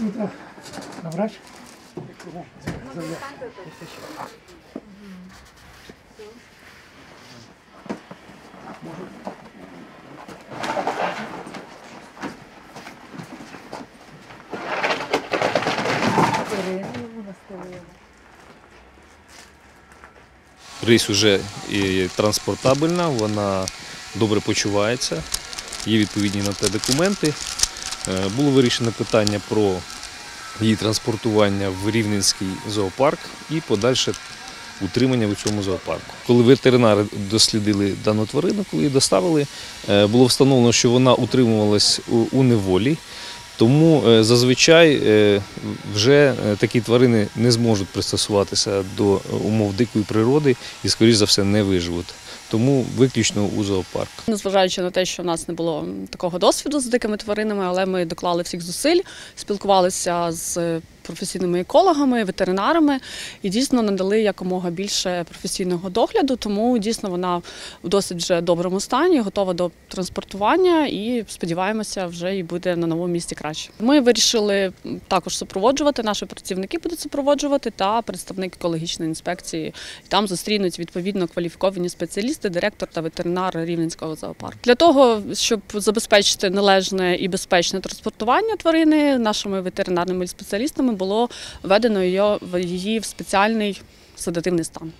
Е, Набрать? Рись вже і транспортабельна, вона добре почувається, є відповідні на те документи. Е, Було вирішено питання про її транспортування в Рівненський зоопарк і подальше утримання в цьому зоопарку. Коли ветеринари дослідили дану тварину, коли її доставили, е, було встановлено, що вона утримувалась у- у неволі. Тому е, зазвичай е, вже е, такі тварини не зможуть пристосуватися до умов дикої природи і, скоріш за все, не виживуть. Тому виключно у зоопарк. Незважаючи на те, що в нас не було такого досвіду з дикими тваринами, але ми доклали всіх зусиль, спілкувалися з професійними екологами, ветеринарами і дійсно надали якомога більше професійного догляду. Тому дійсно вона в досить вже доброму стані, готова до транспортування і сподіваємося, вже і буде на новому місці краще. Ми вирішили також супроводжувати. Наші працівники будуть супроводжувати та представник екологічної інспекції. Там зустрінуть відповідно кваліфіковані спеціалісти, директор та ветеринар Рівненського зоопарку. Для того, щоб забезпечити належне і безпечне транспортування тварини, нашими ветеринарними спеціалістами було введено її в спеціальний седативний стан.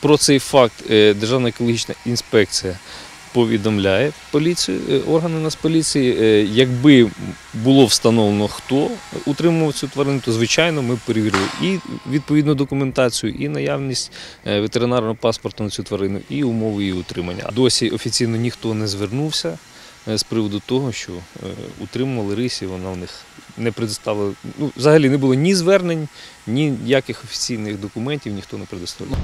Про цей факт е, Державна екологічна інспекція повідомляє поліцію, е, органи Нацполіції. Е, Якби було встановлено, хто утримував цю тварину, то звичайно ми перевірили і відповідну документацію, і наявність ветеринарного паспорту на цю тварину, і умови її утримання. Досі офіційно ніхто не звернувся з приводу того, що е, утримували рисі, вона в них не предоставила. Ну, взагалі не було ні звернень, ні ніяких офіційних документів ніхто не предоставляв.